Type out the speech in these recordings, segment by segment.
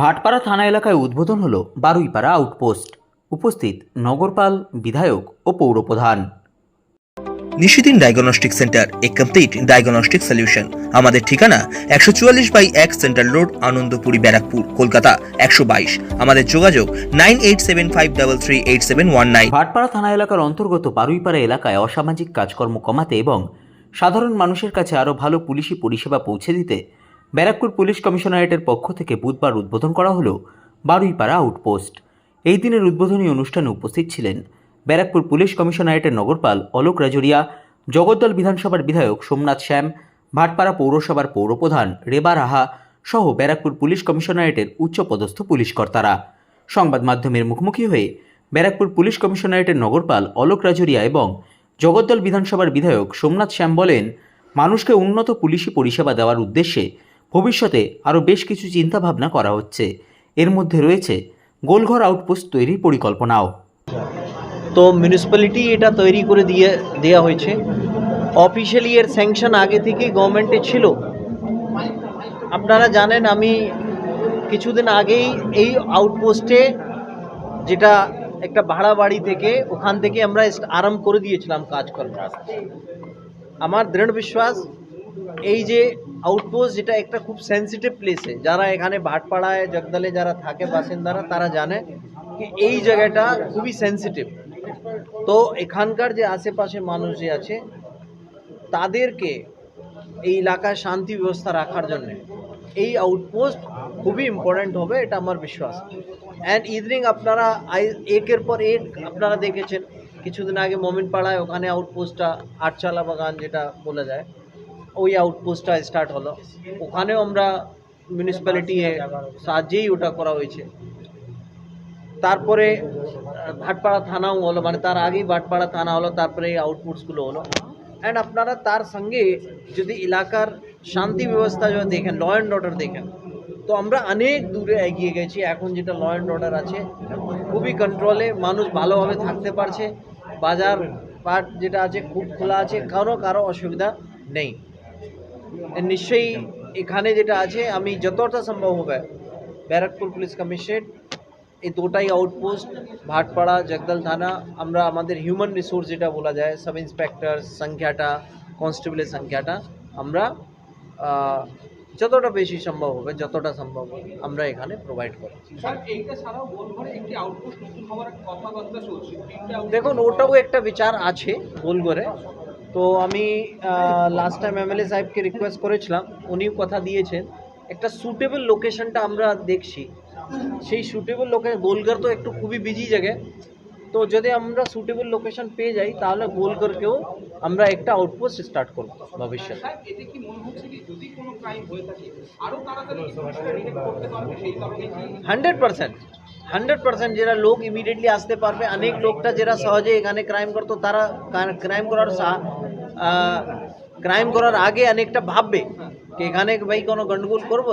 ভাটপাড়া থানা এলাকায় উদ্বোধন হল বারুইপাড়া আউটপোস্ট। উপস্থিত নগরপাল বিধায়ক ও পৌরপ্রধান। নিশিদিন ডায়াগনস্টিক সেন্টার এ কমপ্লিট ডায়াগনস্টিক সলিউশন। আমাদের ঠিকানা একশো চুয়াল্লিশ বাই এক সেন্ট্রাল রোড আনন্দপুরি ব্যারাকপুর কলকাতা একশো বাইশ। আমাদের যোগাযোগ nine eight seven five double three eight seven one nine. Bhatpara থানা এলাকার অন্তর্গত বারুইপাড়া এলাকায় অসামাজিক কাজকর্ম কমাতে এবং সাধারণ মানুষের কাছে আরও ভালো পুলিশি পরিষেবা পৌঁছে দিতে ব্যারাকপুর পুলিশ কমিশনারেটের পক্ষ থেকে বুধবার উদ্বোধন করা হলো বারুইপাড়া আউটপোস্ট। এই দিনের উদ্বোধনী অনুষ্ঠানে উপস্থিত ছিলেন ব্যারাকপুর পুলিশ কমিশনারেটের নগরপাল অলোক রাজরিয়া, জগদ্দল বিধানসভার বিধায়ক সোমনাথ শ্যাম, ভাটপাড়া পৌরসভার পৌরপ্রধান রেবা রাহা সহ ব্যারাকপুর পুলিশ কমিশনারেটের উচ্চপদস্থ পুলিশ কর্তারা। সংবাদ মাধ্যমের মুখোমুখি হয়ে ব্যারাকপুর পুলিশ কমিশনারেটের নগরপাল অলোক রাজরিয়া এবং জগদ্দল বিধানসভার বিধায়ক সোমনাথ শ্যাম বলেন, মানুষকে উন্নত পুলিশি পরিষেবা দেওয়ার উদ্দেশ্যে ভবিষ্যতে আরও বেশ কিছু চিন্তাভাবনা করা হচ্ছে। এর মধ্যে রয়েছে গোলঘর আউটপোস্ট তৈরির পরিকল্পনাও। তো মিউনিসিপ্যালিটি এটা তৈরি করে দিয়ে দেওয়া হয়েছে। অফিসিয়ালি এর স্যাংশন আগে থেকেই গভর্নমেন্টে ছিল। আপনারা জানেন, আমি কিছুদিন আগেই এই আউটপোস্টে যেটা একটা ভাড়া বাড়ি থেকে, ওখান থেকে আমরা আরম্ভ করে দিয়েছিলাম কাজকর্ম। আমার দৃঢ় বিশ্বাস, এই যে আউটপোস্ট যেটা একটা খুব সেন্সিটিভ প্লেসে যারা এখানে ভাটপাড়ায় জগদলে যারা থাকে, বাসিন্দারা, তারা জানে কি এই জায়গাটা খুবই সেন্সিটিভ তো এখানকার যে আশেপাশে মানুষ যে আছে, তাদেরকে এই এলাকায় শান্তি ব্যবস্থা রাখার জন্য এই আউটপোস্ট খুবই ইম্পর্ট্যান্ট হবে, এটা আমার বিশ্বাস। অ্যান্ড ইদানিং আপনারা একের পর এক আপনারা দেখেছেন, কিছুদিন আগে মোমিনপাড়ায় ওখানে আউটপোস্টটা আটচালা বাগান যেটা বলা যায়। ওই আউটপোস্টটা স্টার্ট হলো। ওখানেও আমরা মিউনিসিপ্যালিটি সাহায্যেই ওটা করা হয়েছে। তারপরে ভাটপাড়া থানাও হলো মানে তার আগেই ভাটপাড়া থানা হলো, তারপরে এই আউটপুটসগুলো হলো। অ্যান্ড আপনারা তার সঙ্গে যদি এলাকার শান্তি ব্যবস্থা যদি দেখেন ল অ্যান্ড অর্ডার দেখেন, তো আমরা অনেক দূরে এগিয়ে গেছি। এখন যেটা ল অ্যান্ড অর্ডার আছে, খুবই কন্ট্রোলে মানুষ ভালোভাবে থাকতে পারছে। বাজার পাট যেটা আছে, খুব খোলা আছে, কারও কারও অসুবিধা নেই। নিশ্চয়ই এখানে যেটা আছে আমি যতটা সম্ভব হবে ব্যারাকপুর পুলিশ কমিশনারেট এই দুটাই আউটপোস্ট ভাটপাড়া জগদল থানা আমরা আমাদের হিউম্যান রিসোর্স যেটা বলা যায় সাব ইন্সপেক্টর সংখ্যাটা কনস্টেবলের সংখ্যাটা আমরা যতটা বেশি সম্ভব হবে যতটা সম্ভব হবে আমরা এখানে প্রোভাইড করি দেখুন ওটাও একটা বিচার আছে গোলগড়ে তো আমি লাস্ট টাইম এমএলএ সাহেবকে রিকোয়েস্ট করেছিলাম উনিও কথা দিয়েছেন। একটা সুটেবল লোকেশনটা আমরা দেখছি। সেই সুটেবল লোকেশন গোলঘর তো একটু খুবই বিজি জায়গা তো যদি আমরা সুটেবল লোকেশন পেয়ে যাই তাহলে গোলঘরকেও আমরা একটা আউটপোস্ট স্টার্ট করব ভবিষ্যতে। ক্রাইম হয়ে হান্ড্রেড পার্সেন্ট হান্ড্রেড পার্সেন্ট যারা লোক ইমিডিয়েটলি আসতে পারবে, অনেক লোকটা যারা সহজে এখানে ক্রাইম করতো, তারা ক্রাইম করার ক্রাইম করার আগে অনেকটা ভাববে যে এখানে ভাই কোনো গন্ডগোল করব?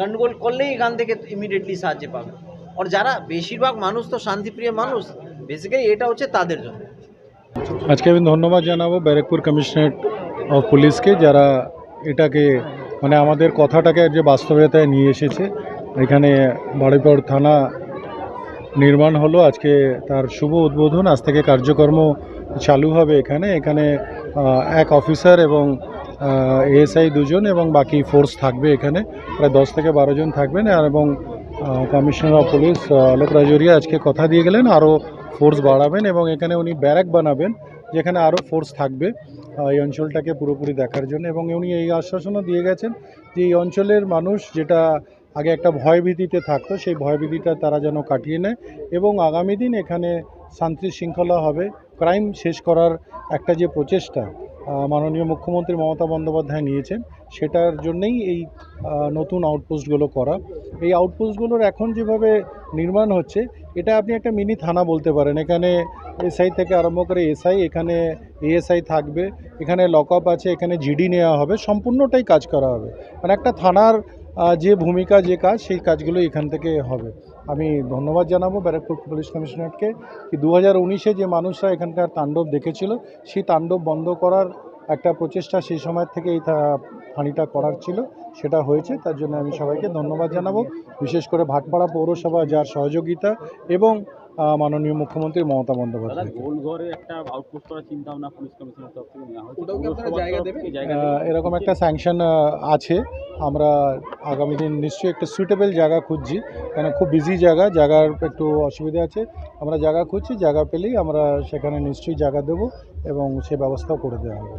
গন্ডগোল করলেই এখান থেকে ইমিডিয়েটলি সাহায্য পাবে। আর যারা বেশিরভাগ মানুষ তো শান্তিপ্রিয় মানুষ বেসিক্যালি এটা হচ্ছে তাদের জন্য। আজকে আমি ধন্যবাদ জানাব ব্যারাকপুর কমিশনারেট অফ পুলিশকে, যারা এটাকে মানে আমাদের কথাটাকে যে বাস্তবতায় নিয়ে এসেছে। এখানে বাড়িপড় থানা নির্মাণ হলো। আজকে তার শুভ উদ্বোধন। আজ থেকে কার্যকর্ম চালু হবে এখানে। এখানে এক অফিসার এবং এএসআই দুজন এবং বাকি ফোর্স থাকবে এখানে। প্রায় দশ থেকে বারো জন থাকবেন আর এবং commissioner of police Alok Rajoria আজকে কথা দিয়ে গেলেন। আরও ফোর্স বাড়াবেন এবং এখানে উনি ব্যারাক বানাবেন, যেখানে আরও ফোর্স থাকবে এই অঞ্চলটাকে পুরোপুরি দেখার জন্য। এবং উনি এই আশ্বাসনও দিয়ে গেছেন যে এই অঞ্চলের মানুষ যেটা আগে একটা ভয়ভীতিতে থাকতো, সেই ভয়ভীতিটা তারা যেন কাটিয়ে নেয় এবং আগামী দিন এখানে শান্তি শৃঙ্খলা হবে। ক্রাইম শেষ করার একটা যে প্রচেষ্টা মাননীয় মুখ্যমন্ত্রী মমতা বন্দ্যোপাধ্যায় নিয়েছেন, সেটার জন্যেই এই নতুন আউটপোস্টগুলো করা। এই আউটপোস্টগুলোর এখন যেভাবে নির্মাণ হচ্ছে, এটা আপনি একটা মিনি থানা বলতে পারেন। এখানে এসআই থেকে আরম্ভ করে এসআই, এখানে এএসআই থাকবে, এখানে লক আপ আছে, এখানে জিডি নেওয়া হবে, সম্পূর্ণটাই কাজ করা হবে। মানে একটা থানার যে ভূমিকা, যে কাজ, সেই কাজগুলো এখান থেকে হবে। আমি ধন্যবাদ জানাব ব্যারাকপুর পুলিশ কমিশনারকে। কি দু হাজার উনিশে যে মানুষরা এখানকার তাণ্ডব দেখেছিল, সেই তাণ্ডব বন্ধ করার একটা প্রচেষ্টা সেই সময় থেকে এই থা- ফাঁড়িটা করার ছিল সেটা হয়েছে তার জন্য আমি সবাইকে ধন্যবাদ জানাব বিশেষ করে ভাটপাড়া পৌরসভা যার সহযোগিতা এবং মাননীয় মুখ্যমন্ত্রী মমতা বন্দ্যোপাধ্যায়? এরকম একটা স্যাংশন আছে আমরা আগামী দিন নিশ্চয়ই একটা সুইটেবল জায়গা খুঁজছি কেন খুব বিজি জায়গা জায়গার একটু অসুবিধা আছে আমরা জায়গা খুঁজছি জায়গা পেলেই আমরা সেখানে নিশ্চয়ই জায়গা দেব এবং সে ব্যবস্থাও করে দেওয়া হবে।